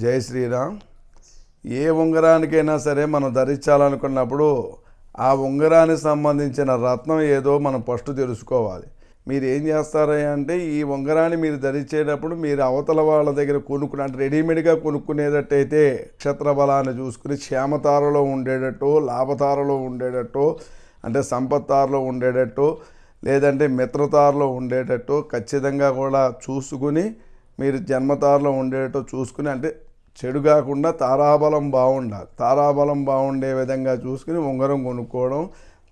జై శ్రీరామ్. ఏ ఉంగరానికైనా సరే మనం ధరించాలనుకున్నప్పుడు ఆ ఉంగరానికి సంబంధించిన రత్నం ఏదో మనం ఫస్ట్ తెలుసుకోవాలి. మీరు ఏం చేస్తారంటే ఈ ఉంగరాన్ని మీరు ధరించేటప్పుడు మీరు అవతల వాళ్ళ దగ్గర కొనుక్కుని అంటే రెడీమేడ్గా కొనుక్కునేటట్టయితే నక్షత్ర బలాన్ని చూసుకుని క్షేమతారలో ఉండేటట్టు లాభతారలో ఉండేటట్టు అంటే సంపత్తారలో ఉండేటట్టు లేదంటే మిత్రతారలో ఉండేటట్టు ఖచ్చితంగా కూడా చూసుకుని మీరు జన్మతారలో ఉండేటట్టు చూసుకుని అంటే చెడు కాకుండా తారాబలం బాగుండాలి. తారాబలం బాగుండే విధంగా చూసుకుని ఉంగరం కొనుక్కోవడం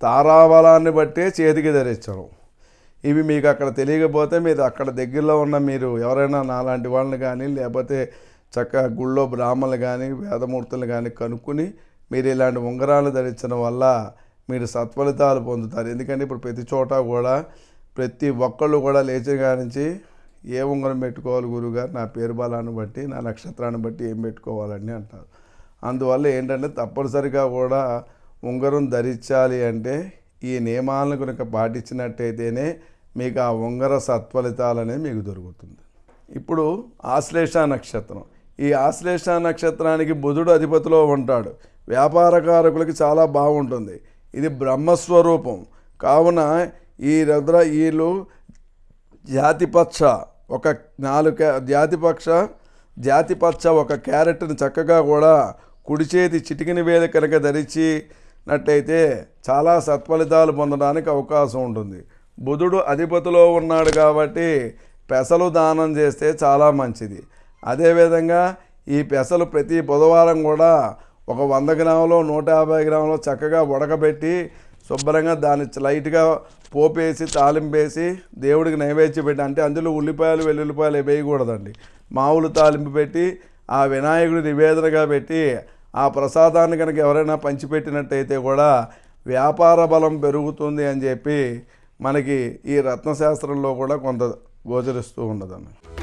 తారాబలాన్ని బట్టే చేతికి ధరించడం. ఇవి మీకు అక్కడ తెలియకపోతే మీరు అక్కడ దగ్గరలో ఉన్న మీరు ఎవరైనా నాలాంటి వాళ్ళని కానీ లేకపోతే చక్కగా గుళ్ళో బ్రాహ్మణులు కానీ వేదమూర్తులు కానీ కనుక్కుని మీరు ఇలాంటి ఉంగరాలు ధరించడం వల్ల మీరు సత్ఫలితాలు పొందుతారు. ఎందుకంటే ఇప్పుడు ప్రతి చోట కూడా ప్రతి ఒక్కళ్ళు కూడా లేచిన కాడి నుంచి ఏ ఉంగరం పెట్టుకోవాలి గురుగారు? నా పేరు బలాన్ని బట్టి నా నక్షత్రాన్ని బట్టి ఏం పెట్టుకోవాలని అంటారు. అందువల్ల ఏంటంటే తప్పనిసరిగా కూడా ఉంగరం ధరించాలి అంటే ఈ నియమాలను కనుక పాటించినట్టయితేనే మీకు ఆ ఉంగర సత్ఫలితాలు అనేది మీకు దొరుకుతుంది. ఇప్పుడు ఆశ్లేష నక్షత్రం. ఈ ఆశ్లేష నక్షత్రానికి బుధుడు అధిపతిలో ఉంటాడు. వ్యాపారకారకులకి చాలా బాగుంటుంది. ఇది బ్రహ్మస్వరూపం. కావున ఈ రుద్ర వీళ్ళు జాతిపక్ష ఒక నాలుగు క్యా- జాతిపక్ష జాతిపక్ష ఒక క్యారెట్ని చక్కగా కూడా కుడి చేతి చిటికిన వేలు కనుక ధరించినట్లయితే చాలా సత్ఫలితాలు పొందడానికి అవకాశం ఉంటుంది. బుధుడు అధిపతిలో ఉన్నాడు కాబట్టి పెసలు దానం చేస్తే చాలా మంచిది. అదేవిధంగా ఈ పెసలు ప్రతి బుధవారం కూడా ఒక వంద గ్రాములు నూట యాభై గ్రాములు చక్కగా ఉడకబెట్టి శుభ్రంగా దాన్ని లైట్గా పోపేసి తాలింపేసి దేవుడికి నైవేద్యం పెట్టి అంటే అందులో ఉల్లిపాయలు వెల్లుల్లిపాయలు వేయకూడదండి. మామూలు తాలింపు పెట్టి ఆ వినాయకుడి నివేదనగా పెట్టి ఆ ప్రసాదాన్ని కనుక ఎవరైనా పంచిపెట్టినట్టయితే కూడా వ్యాపార బలం పెరుగుతుంది అని చెప్పి మనకి ఈ రత్నశాస్త్రంలో కూడా కొంత గోచరిస్తూ ఉన్నదన్న